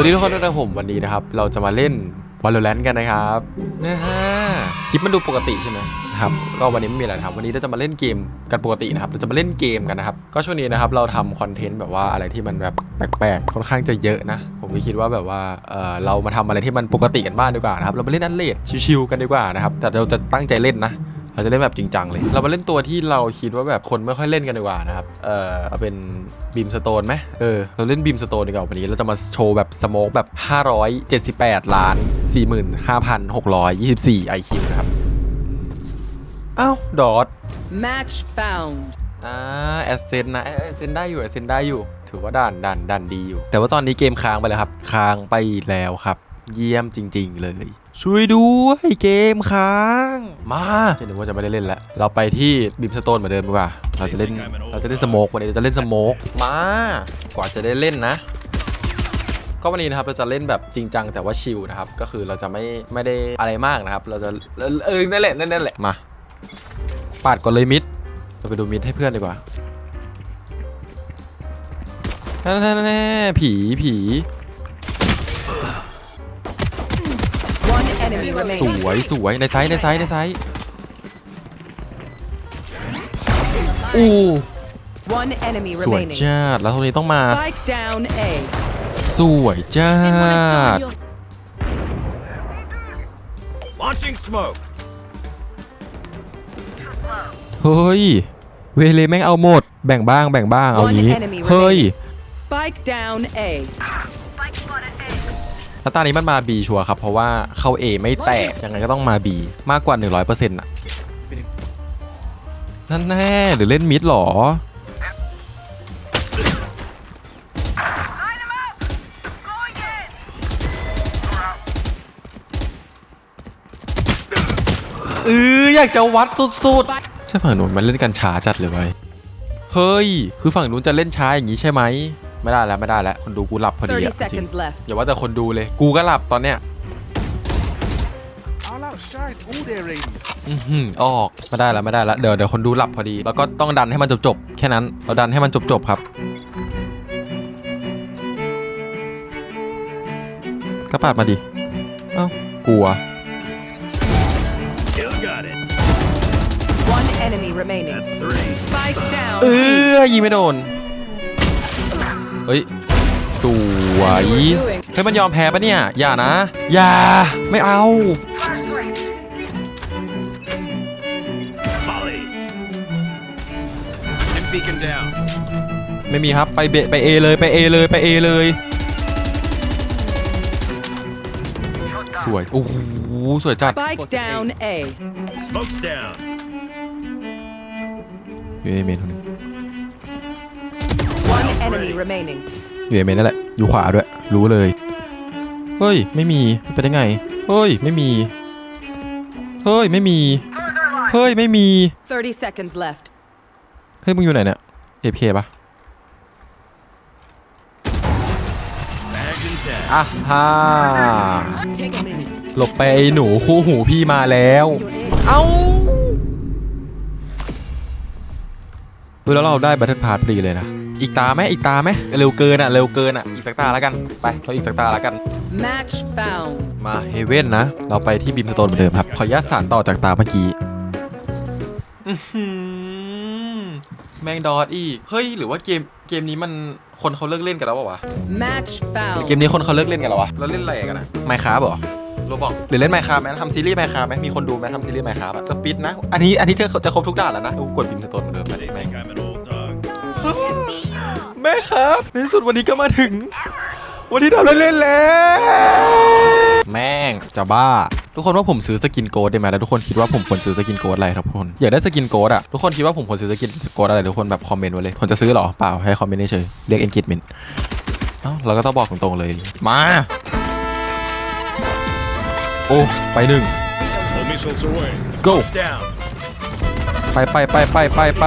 butter, baby. สวัสดีทุกคนด้วยนะผมวันนี้นะครับ เราจะมาเล่น Valorant กันนะครับนะฮะคลิปมันดูปกติใช่ไหมครับก็วันนี้ไม่มีอะไรนะครับ วันนี้เราจะมาเล่นเกมกันปกตินะครับเราจะมาเล่นเกมกันนะครับ ก็ช่วงนี้นะครับเราทำคอนเทนต์แบบว่าอะไรที่มันแบบแปลกๆค่อนข้างจะเยอะนะ ผมก็คิดว่าแบบว่าเออเรามาทำอะไรที่มันปกติกันบ้างดีกว่านะครับเรามาเล่นอันเลดชิวๆกันดีกว่านะครับแต่เราจะตั้งใจเล่นนะ เราจะเล่นแบบจริงจังเลย เรามาเล่นตัวที่เราคิดว่าแบบคนไม่ค่อยเล่นกันดีกว่านะครับ เออเอาเป็นบีมสโตนไหมเออ เราเล่นบีมสโตนดีกว่าวันนี้ เราจะมาโชว์แบบสโมกแบบ 578 ล้าน 45,624 IQ นะครับ อ้าว ดอท Match found. อ่าแอสเซนนะแอสเซนได้อยู่แอสเซนได้อยู่ ถือว่าด่านด่านด่านดีอยู่ แต่ว่าตอนนี้เกมค้างไปแล้วครับ ค้างไปแล้วครับ เยี่ยมจริง ๆ เลย ช่วยด้วยเกมค้าง มาเดี๋ยวว่าจะไม่ได้เล่นแล้ว เราไปที่บิมสโตนเหมือนเดิมดีกว่า เราจะเล่น เราจะเล่นสโมกวันนี้เราจะเล่นสโมกมา กว่าจะได้เล่นนะ ก็วันนี้นะครับเราจะเล่นแบบจริงจังแต่ว่าชิลนะครับ ก็คือเราจะไม่ไม่ได้อะไรมากนะครับ เราจะเออเนั่นแหละนั่นแหละ มา ปาดก่อนเลยมิด เราไปดูมิดให้เพื่อนดีกว่าแน่แน่ๆผีผี ส remaining. วยสวยในไซส์ในไซส์ในไซส์อู้ One enemy สวย remaining. จัดแล้วตรงนี้ต้องมา Spike down A. สวยจัด Launching smoke. เฮ้ย เวเลแม่งเอาหมด แบ่งบ้างแบ่งบ้างเอา One งี้ enemy เฮ้ย Spike down A. แล้วตอนนี้มันมา B ชัวร์ครับ เพราะว่าเข้า A ไม่แตกยังไงก็ต้องมา B มากกว่า 100%อะนั่นแน่หรือเล่นมิดหรอ เอออยากจะวัดสุดๆ ใช่ฝั่งนู้นมันเล่นกันช้าจัดเลยไว้เฮ้ย คือฝั่งนู้นจะเล่นช้าอย่างนี้ใช่ไหม ไม่ได้แล้วไม่ได้แล้วคนดูกูหลับพอดี30อะจริง seconds left. อย่าว่าแต่คนดูเลย กูก็หลับตอนเนี้ย I'll outshine all their aim. อือหือออกไม่ได้แล้วไม่ได้แล้วเดี๋ยวเดี๋ยวคนดูหลับพอดี แล้วก็ต้องดันให้มันจบๆแค่นั้น เราดันให้มันจบๆครับก็ปาดมาดิเอ้ากลัว Kill got it. One enemy remaining. That's three. Spike down. เออยิงไม่โดน เฮ้ยสวยเฮ้ยมันยอมแพ้ปะเนี่ย อย่านะ อย่า ไม่เอา Molly. And beacon down. ไม่มีครับ ไปเบะไปเอเลยไปเอเลยไปเอเลย สวย โอ้โห สวยจัด Spike down A. Smoke's down. อยู่เอเมนคนหนึง One enemy remaining. อยู่เอเมนนั่นแหละ อยู่ขวาด้วย รู้เลย เฮ้ย ไม่มีไปได้ไง เฮ้ย ไม่มี เฮ้ย ไม่มี เฮ้ย ไม่มี 30 seconds left. เฮ้ย มึงอยู่ไหนเนี่ยเอฟเคปะ Bagged and tagged. อะฮ่า Take a minute. หลบไปไอ้หนูคู่หูพี่มาแล้ว เอ้าเฮ้ยแล้วเราได้บัตเทิลพาร์ทพอดีเลยนะ อีกตาไหมอีกตาไหมเร็วเกินอะเร็วเกินอะอีกสักตาแล้วกันไปเราอีกสักตาแล้วกัน Match found. มาเฮเว่นนะ เราไปที่บิมสโตนเหมือนเดิมครับ ขออนุญาตสารต่อจากตาเมื่อกี้อื้อหือแมงดอดอีก เฮ้ย หรือว่าเกมเกมนี้มันคนเขาเลิกเล่นกันแล้วเปล่าวะ Match เกม found. นี้คนเขาเลิกเล่นกันแล้ววะเราเล่นอะไรกันนะไมค์คราฟเหรอโรบอกหรือเล่นไมค์คราฟไหมทำซีรีส์ไมค์คราฟไหมมีคนดูไหมทำซีรีส์ไมค์คราฟอะสปิดนะ อันนี้อันนี้จะจะครบทุกด่านแล้วนะกูกดบิมสโตนเหมือนเดิม They แม่ง think I'm an old dog. แม่ครับในที่สุดวันนี้ก็มาถึง วันที่เราเล่นแล้วแม่งจะบ้า ทุกคนว่าผมซื้อสกินโกดได้ไหมแล้วทุกคนคิดว่าผมควรซื้อสกินโกดอะไรครับทุกคนอยากได้สกินโกดอะทุกคนคิดว่าผมควรซื้อสกินโกดอะไรทุกคนแบบคอมเมนต์ไว้เลยผมจะซื้อเหรอเปล่าให้คอมเมนต์เฉยๆเรียก engagement เอ้าเราก็ต้องบอกตรงๆเลยมา โอ้ไปหนึ่ง Hold missiles away. Go. Smoke's down. ไปไปไปไปไปไป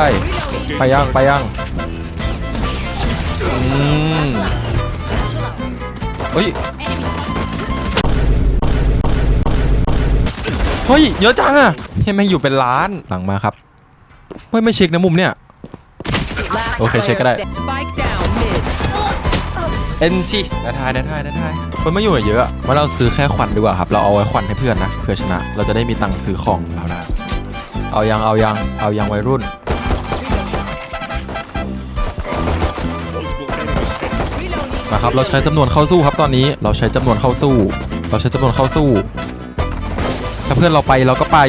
ไปยังไปยังอื มเฮ้ย เฮ้ย เยอะจังอะเฮ้ยแม่งอยู่เป็นล้าน หลังมาครับ เฮ้ย ไม่เช็คนะมุมเนี่ย Last Okay, check it player out. sta- Spike down mid. เอ็นชีได้ทายได้ทายได้ทายคนไม่อยู่เยอะว่าเราซื้อแค่ควันดีกว่าครับ เราเอาไว้ควันให้เพื่อนนะ เพื่อชนะ เราจะได้มีตังค์ซื้อของของเรานะเอายัง เอายัง เอายังวัยรุ่น มาครับ เราใช้จำนวนเข้าสู้ครับตอนนี้ เราใช้จำนวนเข้าสู้ เราใช้จำนวนเข้าสู้ ถ้าเพื่อนเราไปเราก็ไป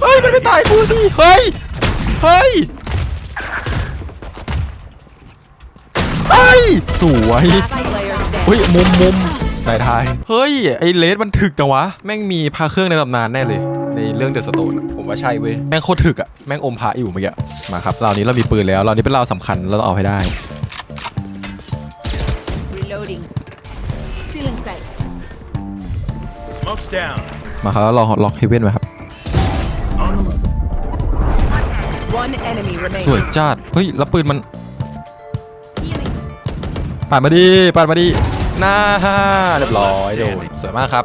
เฮ้ย มันไม่ตายกูดิ เฮ้ย เฮ้ย เฮ้ย สวย เฮ้ย มุมมุมไหนทาย เฮ้ย ไอเลสมันถึกจังวะ แม่งมีพาเครื่องในตำนานแน่เลย เรื่องเดอะสโตนผมว่าใช่เว้ย แม่งโคตรถึกอะแม่งอมพระอยู่เมื่อกี้มาครับเราวนี้เรามีปืนแล้วเราวนี้เป็นเราวสำคัญเราต้องเอาให้ได้ Reloading. Still in sight. Smoke's down. มาครับแล้วลองล็อกเฮเว่นไว้ครับ One enemy สวย remaining. จัดเฮ้ยแล้วปืนมันปาดมาดิปาดมาดิหน้าฮ่าเรียบร้อยโดนสวยมากครับ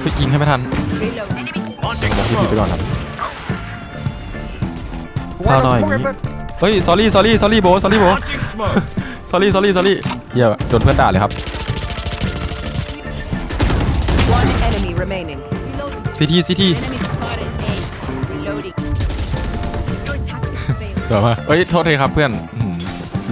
เฮ้ยยิงให้ไม่ทัน Reload. Launching มองที่ผิด smoke. ไปก่อนครับเข้าหน่อยอย่างนี้ เฮ้ย s อรี่ s อรี่ s อรี่โบ s อรี่โบ Launching smoke. สอรี่สอรี่สอรี่เหี้ยโดนเพื่อนด่าเลยครับ One enemy remaining. Reloading. ซีทีซีที Enemy spotted. A. Reloading. Your tactics failed. สวยมากเฮ้ย โทษทีครับเพื่อนอื้อหือ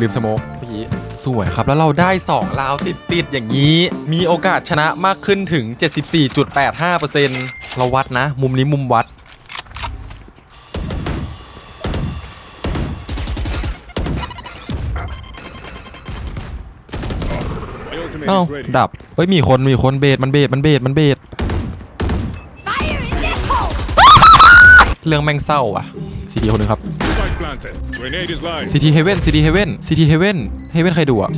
ลืมสโมกเมื่อกี้ สวยครับ แล้วเราได้2ลาวติดติด ๆ อย่างนี้ มีโอกาสชนะมากขึ้นถึง 74.85%เเราวัดนะ มุมนี้มุมวัด เอ้า ดับ เฮ้ย มีคน มีคนเบสมันเบสมันเบสมันเบสเรื่องแม่งเศร้าอะซีทีคนหนึงครับซีทีเฮเว่นซีทีเฮเว่นซีทีเฮเว่นเฮเว่นใครดูอะ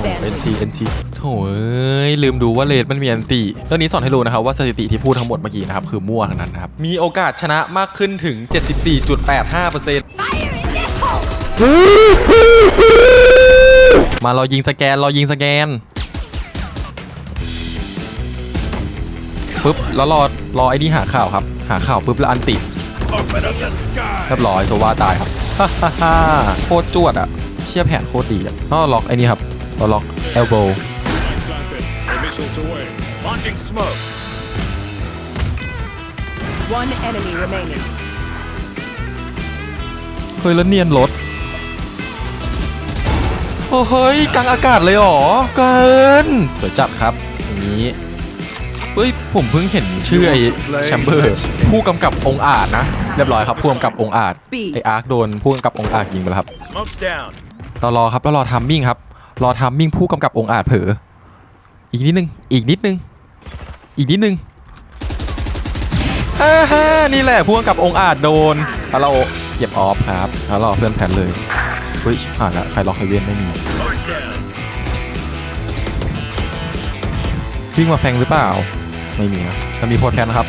เอ็นทีเอ็นทีโถ่เอ้ยลืมดูว่าเลดมันมีอันตีเรื่องนี้สอนให้รู้นะครับว่าสถิติที่พูดทั้งหมดเมื่อกี้นะครับคือมั่วทั้งนั้นนะครับมีโอกาสชนะมากขึ้นถึง 74.85%มารอยิงสแกนรอยิงสแกนปุ๊บแล้วรอรอไอ้นี่หาข่าวครับ หาข่าวปุ๊บแล้วอันติเรียบร้อยโซวาตายครับฮ่าฮ่าโคตรจวดอะ เชี่ยแผนโคตรดีอะต้อล็อกไอ้นี่ครับ เราล็อกเอลโบ Spike planted. Missiles away. Launching smoke. One enemy remaining. เฮ้ยแล้วเนียนรถโอ้เฮ้ยกลางอากาศเลยเหรอเกินเดี๋ยวจัดครับอย่างนี้เฮ้ยผมเพิ่งเห็นชื่อไอ้แชมเบอร์ผู้กำกับองค์อาจนะเรียบร้อยครับผู้กำกับองค์อาจไอ้อาร์คโดนผู้กำกับองค์อาจยิงไปแล้วครับ Smoke's down. เรารอครับเรารอทัมมิ่งครับ รอทัมมิ่งผู้กำกับองอาจเผลออีกนิดนึง อีกนิดนึง อีกนิดนึงฮ่าฮ่านี่แหละผู้กำกับองอาจโดนแล้วเราเก็บออฟครับแล้วรอเพื่อนแพนเลยเฮ้ยอ่านละใครล็อกไฮเวนไม่มีวิ่งมาแฟงหรือเปล่า ไม่มีนะจะมีโพดแพนนะครับ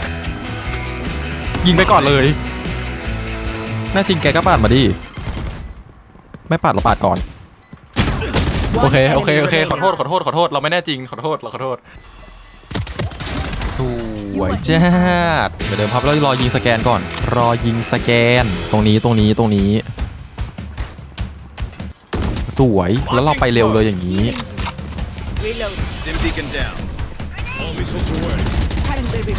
ยิงไปก่อนเลยแน่จริงแกก็ปาดมาดิ ไม่ปาดเราปาดก่อน โอ One เคโอเค enemy โอเคขอ remaining. โทษขอโทษขอโทษเราไม่แน่จริงขอโทษเราขอโทษสวยจ้าดเดี๋ยวเดิมครับเรารอยิงสแกนก่อน รอยิงสแกน ตรงนี้ตรงนี้ตรงนี้ สวยแล้วเราไปเร็วเลยอย่างนี้ Reload. Stim beacon down. All missiles away. Cutting baby.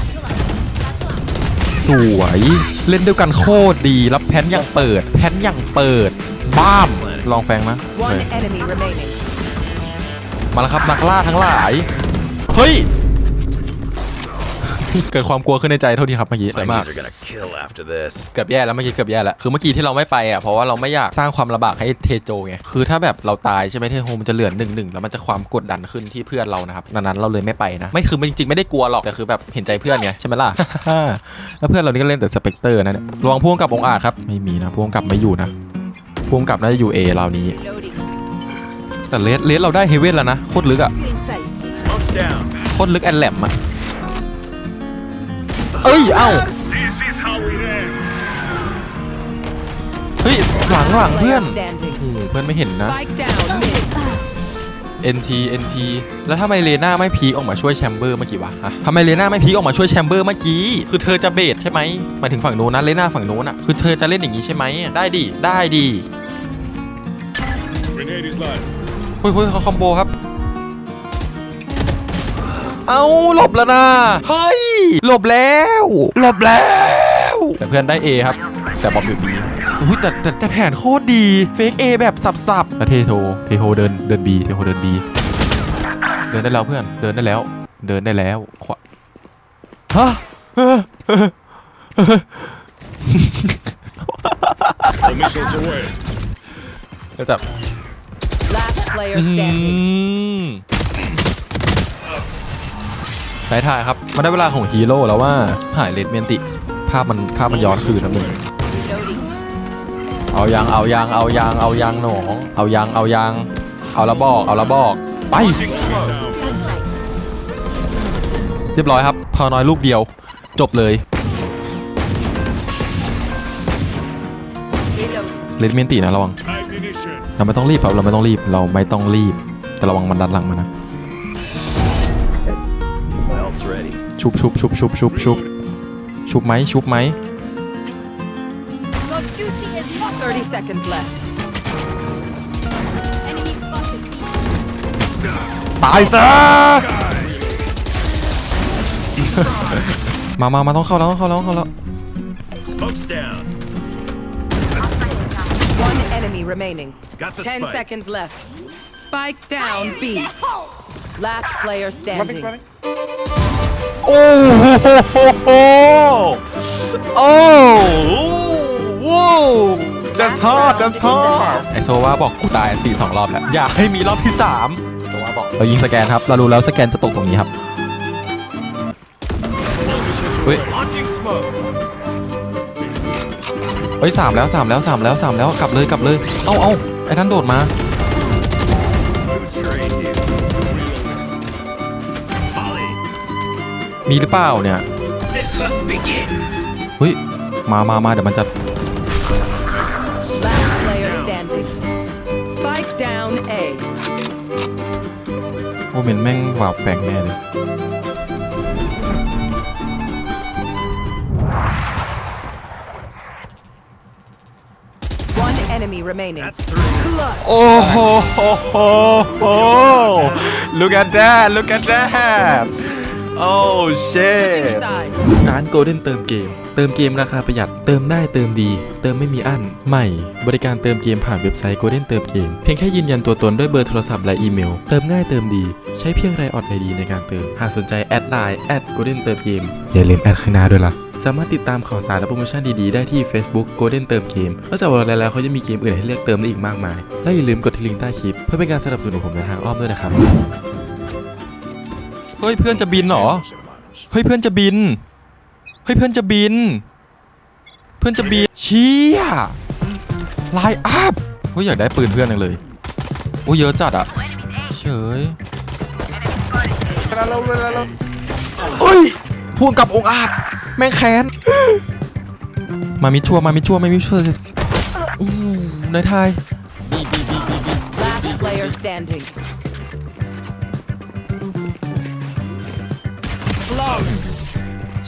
สวยเล่นด้วยกันโคตรดีแล้วแพนยังเปิด แพนยังเปิด บ้ามลองแฟงนะ มาแล้วครับนักล่าทั้งหลาย เฮ้ย เกิดความกลัวขึ้นในใจเท่าที่ครับเมื่อกี้สวยมาก are gonna kill after this. เกือบแย่แล้วเมื่อกี้เกือบแย่แล้ว คือเมื่อกี้ที่เราไม่ไปอะเพราะว่าเราไม่อยากสร้างความลำบากให้เทโจไง คือถ้าแบบเราตายใช่ไหมเทโฮมันจะเหลือหนึ่งหนึ่งแล้วมันจะความกดดันขึ้นที่เพื่อนเรานะครับดังนั้นเราเลยไม่ไปนะ ไม่คือมันจริงๆไม่ได้กลัวหรอก แต่คือแบบเห็นใจเพื่อนไงใช่ไหมล่ะ แล้วเพื่อนเรานี่ก็เล่นแต่สเปกเตอร์นะเนี่ยระวังพ่วงกับองค์อาจครับ ไม่มีนะพ่วงกับไม่อยู่นะพ่วงกับน่าจะอยู่เอเรานี้ Reloading. แต่เลสเลสเราได้เฮเว่นแล้วนะโคตรลึกอะโคตรลึกแอนแลมอะเอ้ยเอ้าเฮ้ยหลังหลังเพื่อนโอ้เพื่อนไม่เห็นนะ NT NT แล้วทำไมเลน่าไม่พีออกมาช่วยแชมเบอร์เมื่อกี้วะฮะทำไมเลน่าไม่พีออกมาช่วยแชมเบอร์เมื่อกี้ คือเธอจะเบสใช่ไหมหมายถึงฝั่งโน้นนะเลน่าฝั่งโน้นอะคือเธอจะเล่นอย่างนี้ใช่ไหม ได้ดิ ได้ดิ Grenade is live. เฮ้ยเฮ้ยเขาคอมโบครับ เอาหลบแล้วนะเฮ้ยหลบแล้วหลบแล้ว แต่เพื่อนได้ A ครับ แต่บอมอยู่ B อุ้ยแต่แต่แต่แผนโคตรดีเฟก A แบบสับๆแล้วเทโทเทโทเดินเดิน B เทโทเดิน B เดินได้แล้วเพื่อนเดินได้แล้ว เดินได้แล้วขวาฮะเฮ้อเฮ้อเฮ้อ All missiles away. แล้วจับ Last player อื standing. มสายถ่ายครับ มันได้เวลาของฮีโร่แล้วว่าหายเลดเมนติ ภาพมันภาพมันย้อนคืนนะมึง Reloading. เอายังเอายังเอายังเอายังหนองเอายังเอายังเอาละบอกเอาละบอกไปเรียบร้อยครับพอน้อยลูกเดียว จบเลย Reloading. เลดเมนตินะระวัง เราไม่ต้องรีบครับเราไม่ต้องรีบเราไม่ต้องรีบ แต่ระวังมันดันหลังมานะชุบชุบชุบชุบชุบชุบชุบไหมชุบไหม Your duty is not 30 seconds left. enemy spotted. ตายซะมามามาต้องเข้าแล้วต้องเข้าแล้วต้องเข้าแล้ว Smoke's down. One enemy remaining. Got the 10 spike. seconds left. Spike down B. Last player standing. โอ้โหโอ้ว้าว that's hot that's hot ไอโซว่าบอกกูตายสี่สองรอบแล้ว อย่าให้มีรอบที่สามโซว่าบอก เรายิงสแกนครับ เรารู้แล้วสแกนจะตกตรงนี้ครับ All missiles Wait. away. Launching smoke. เฮ้ยสามแล้วสามแล้วสามแล้วสามแล้วกลับเลยกลับเลย เอ้าเอ้า ไอ้นั่นโดดมา มีหรือเปล่าเนี่ย เฮ้ย มามามาเดี๋ยวมันจะ Last player standing. Spike down A. โอ้เมนแม่งวาบแฝงแน่เลย One enemy remaining. โอ้โห look at that look at that oh shit Side. ร้าน Golden เติมเกม เติมเกมราคาประหยัด เติมได้เติมดี เติมไม่มีอั้น ใหม่ บริการเติมเกมผ่านเว็บไซต์ Golden เติมเกม เพียงแค่ยืนยันตัวตนด้วยเบอร์โทรศัพท์และอีเมล เติมง่ายเติมดี ใช้เพียงไรออดไอดีในการเติม หากสนใจแอดไลน์แอด Golden เติมเกมอย่าลืมแอดข้างหน้าด้วยล่ะ สามารถติดตามข่าวสารและโปรโมชั่นดีๆ ได้ที่ Facebook Golden เติมเกมนอกจากวันแล้วเขาจะมีเกมอื่นให้เลือกเติมได้อีกมากมาย และอย่าลืมกดที่ลิงก์ใต้คลิป เพื่อเป็นการสนับสนุนผมในทางอ้อมด้วยนะครับ เฮ้ยเพื่อนจะบินเหรอ เฮ้ยเพื่อนจะบิน เฮ้ยเพื่อนจะบิน เพื่อนจะบินเชี่ยไลน์อัพเฮ้ยอยากได้ปืนเพื่อนจังเลยโอ้ยเยอะจัดอะเฉยเฮ้ยพูดกับองค์อาจ แม่งแค้น มามิดชัวร์มามิดชัวร์มามิดชัวร์อู้ในไทย Last player standing. Flawless.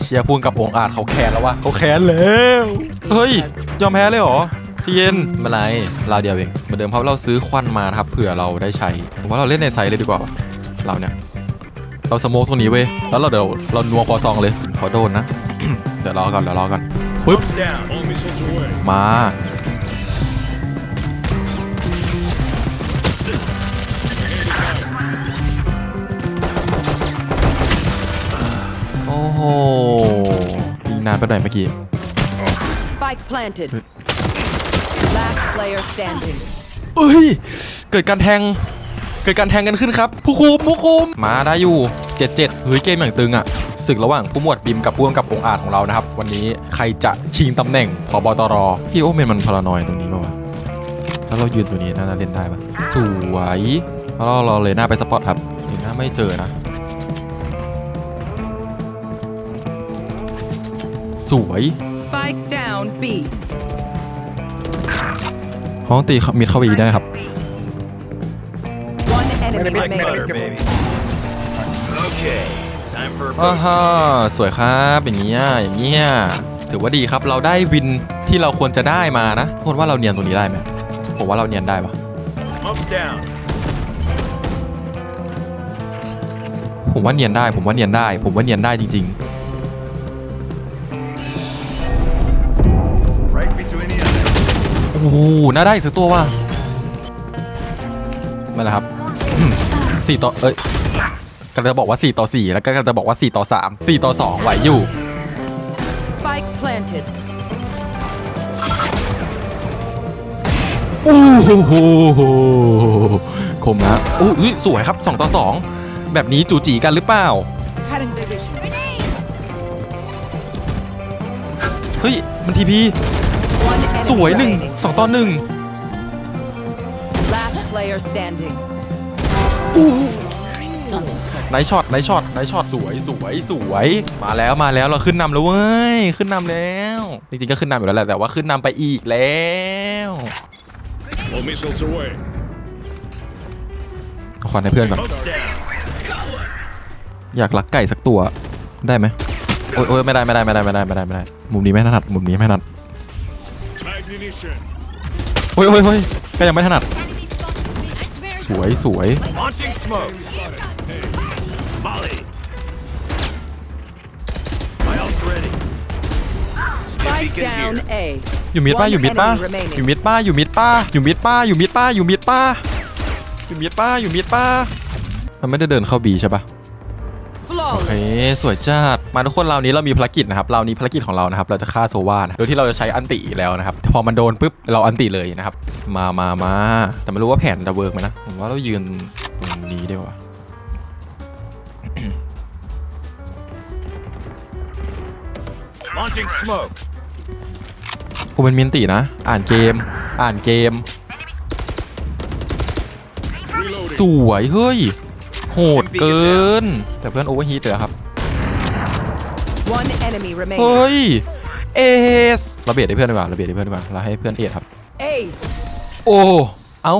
เชียร์พูดกับองค์อาจเขาแค้นแล้ววะเขาแค้นแล้ว เฮ้ย ยอมแพ้เลยเหรอใจเย็นไม่เป็นไรเราเดียวเองเหมือนเดิมเพราะเราซื้อควันมานะครับเผื่อเราได้ใช้ผมว่าเราเล่นในไซส์เลยดีกว่าเราเนี่ย เราสโมกตรงนี้เว้ย แล้วเราเดี๋ยวเรานัวพอซองเลยเขาโดนนะ เดี๋ยวรอก่อนเดี๋ยวรอก่อนปึ๊บ Smoke's down. All missiles away. มา โอ้โหยิงนานไปหน่อยเมื่อกี้ Spike planted. Wait. Last player standing. เอ้ย เกิดการแทง เกิดการแทงกันขึ้นครับผู้คุมผู้คุมมาได้อยู่77เฮ้ยเกมอย่างตึงอะศึกระหว่างผู้หมวดบิมกับผู้กำกับองค์อาจของเรานะครับ วันนี้ใครจะชิงตำแหน่งพบตรพี่โอเมนมันพารานอยตรงนี้ป่าวะแล้วเรายืนตัวนี้น่าจะเล่นได้ปะสวยแล้วเราเราเลยหน้าไปสปอตครับนี่หน้าไม่เจอนะสวย Spike down B. ห้องตีมิดเข้าไปอีกได้ครับ One enemy enemy Like remaining. butter, baby. Okay, time for a อ่า post. ฮะสวยครับอย่างเงี้ยอย่างเงี้ยถือว่าดีครับเราได้วินที่เราควรจะได้มานะพดว่าเราเนียนตรงนี้ได้ไหมผมว่าเราเนียนได้ปะ Smoke's down. ผมว่าเนียนได้ ผมว่าเนียนได้ ผมว่าเนียนได้จริง Right between the eyes. ๆโอ้โหน่าได้อีกสักตัวว่ะมาแล้วครับ อืมสี่ต่อเอ้ยกำลังจะบอกว่า 4 ต่อ 4 แล้วก็กำลังจะบอกว่า 4 ต่อ 3 4 ต่อ 2 ไหวอยู่ Spike planted. โอ้โหคมนะอู้ยสวยครับ 2 ต่อ 2 แบบนี้จูจีกันหรือเปล่า Cutting their vision. เฮ้ย มันทีพี One enemy สวยหนึ่ง remaining. สองต่อหนึ่ง Last player standing. ไนท์ช็อตไนท์ช็อตไนท์ช็อตสวยสวยสวย มาแล้วมาแล้วเราขึ้นนำแล้วเว้ยขึ้นนำแล้ว จริงๆก็ขึ้นนำอยู่แล้วแหละแต่ว่าขึ้นนำไปอีกแล้ว All missiles away. เอาควันให้เพื่อนก่อน Smoke's down. อยากลักไก่สักตัวได้ไหมโอ้ยโอ้ยไม่ได้ไม่ได้ไม่ได้ไม่ได้ไม่ได้ไม่ได้ มุมนี้ไม่ถนัดมุมนี้ไม่ถนัด Magnition. โอ้ยโอ้ยโอ้ยก็ยังไม่ถนัด Enemy spotted. Me. สวยสวย Launching smoke. Molly. My ult's ready. Spike Beacon down here. A. อยู่มิดป้า One อยู่มิดป้า enemy remaining อยู่มิดป้าอยู่มิดป้าอยู่มิดป้าอยู่มิดป้าอยู่มิดป้าอยู่มิดป้าอยู่มิดป้ามันไม่ได้เดินเข้าบีใช่ปะ โอเค Flawless. สวยจัดมาทุกคนเรานี้เรามีภารกิจนะครับเรานี้ภารกิจของเรานะครับ เราจะฆ่าโซวานะโดยที่เราจะใช้อันติแล้วนะครับ พอมันโดนปุ๊บเราอันติเลยนะครับ มามามาแต่ไม่รู้ว่าแผนจะเวิร์กไหมนะ ผมว่าเรายืนตรงนี้ดีกว่า Launching smoke. กูเป็นมินตินะ อ่านเกม อ่านเกม Reloading. สวย เฮ้ยโหดเกิน แต่เพื่อนโอเวอร์ฮีทเลยอะครับ One enemy เฮ้ remaining. ยเอสระเบียดให้เพื่อนดีกว่าระเบียดให้เพื่อนดีกว่าเราให้เพื่อนเอสครับ Ace. โอ้ เอา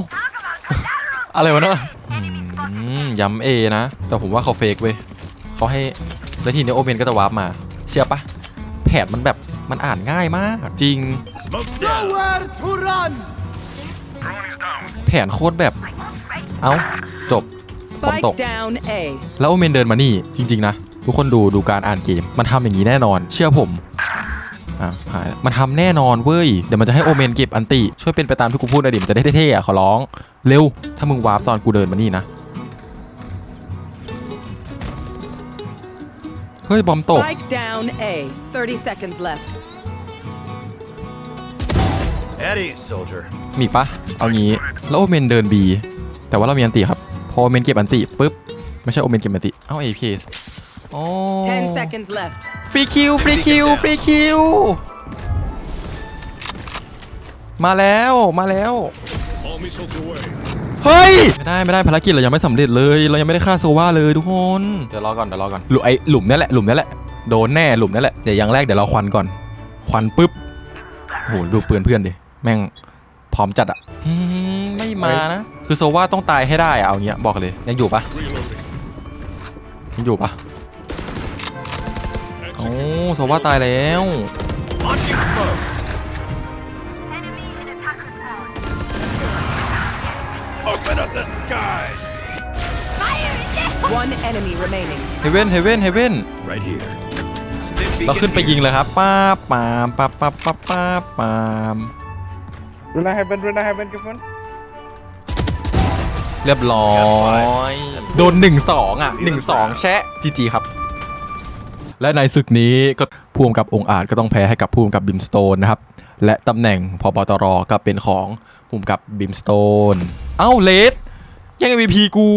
อะไรวะเนะอืมย้ำเอนะ แต่ผมว่าเขาเฟกเว้ยเขาให้แล้วทีนี้โอเมนก็จะวาร์ปมา เชื่อปะแผนมันแบบมันอ่านง่ายมาก จริง Smoke's down. Nowhere to run. แผนโคตรแบบ เอาจบ Spike Top. down A. แล้วโอเมนเดินมานี่จริง ๆ นะ ทุกคนดูดูการอ่านเกม มันทำอย่างนี้แน่นอน เชื่อผมอะหายมันทำแน่นอนเว้ย เดี๋ยวมันจะให้โอเมนเก็บอันติ ช่วยเป็นไปตามที่กูพูดหน่อยดิมันจะได้เท่ๆอะขอร้อง เร็ว ถ้ามึงวาร์ปตอนกูเดินมานี่นะ เฮ้ย บอมตก Spike down A. 30 seconds left. At ease, soldier. มีอีกปะเอางี้ แล้วโอเมนเดิน B แต่ว่าเรามีอันติครับพ อโอเมนเก็บอันติปุ๊บ ไม่ใช่โอเมนเก็บอันติ เอ้า AP โอ้10 seconds left. ฟรีคิวฟรีคิวฟรีคิว มาแล้วมาแล้ว All missiles away. เฮ้ย ไม่ได้ไม่ได้ภารกิจเรายังไม่สำเร็จเลย เรายังไม่ได้ฆ่าโซวาเลยทุกคน เดี๋ยวรอก่อนเดี๋ยวรอก่อนหลุมไอหลุมนี่แหละหลุมนี่แหละโดนแน่หลุมนี่แหละเดี๋ยวอย่างแรกเดี๋ยวเราควันก่อน ควันปุ๊บโหดูปืนเพื่อนดิแม่งพร้อมจัดอะอืมไม่มานะ คือโซวาต้องตายให้ได้อะเอาเงี้ยบอกเลยยังอยู่ปะ Reloading. ยังอยู่ปะโอ้ Execute. โซวาตายแล้ว Launching smoke. Open up the sky. One enemy remaining. เฮเว่นเฮเว่นเฮเว่น Right here. เราขึ้นไปยิงเลยครับป้าบปามป้าบป้าบป้าบป้าบปาม Runa heaven, Runa heaven, give one. เเรียบร้อย โดน 1 2 อะ 1 2 แชะจีจีครับ และในศึกนี้ก็ผู้กำกับองค์อาจก็ต้องแพ้ให้กับผู้กำกับบิมสโตนนะครับ และตำแหน่งพบตรก็เป็นของผู้กำกับบิมสโตน เอ้าเลดยัง MVP กู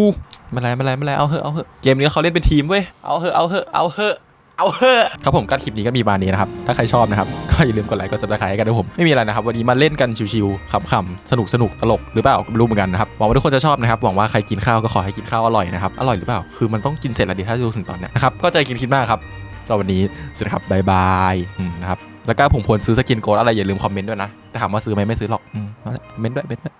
ไม่เป็นไรไม่ไรไม่ไรเอาเหอะเอาเหอะเกมนี้เขาเล่นเป็นทีมเว้ยเอาเหอะเอาเหอะเอาเหอะ เอาเหอครับผมก็คลิปนี้ก็มีบานนี้นะครับ ถ้าใครชอบนะครับ ก็อย่าลืมกดไลค์กดซับสไครต์กันด้วยผม ไม่มีอะไรนะครับ วันนี้มาเล่นกันชิวๆขำๆสนุกสนุกตลกหรือเปล่าก็ไม่รู้เหมือนกันนะครับ หวังว่าทุกคนจะชอบนะครับ หวังว่าใครกินข้าวก็ขอให้กินข้าวอร่อยนะครับ อร่อยหรือเปล่า คือมันต้องกินเสร็จแล้วดิถ้าดูถึงตอนเนี้ยนะครับ ก็เจกันคลิปหน้าครับสำหรับวันนี้สวัสดีครับบ๊ายบายนะครับ แล้วก็ผมควรซื้อสกินโกดอะไรอย่าลืมคอมเมนต์ด้วยนะ แต่ถามว่าซื้อไหมไม่ซื้อหรอกอืมเอาละเมนต์ด้วยเมนต์ด้วย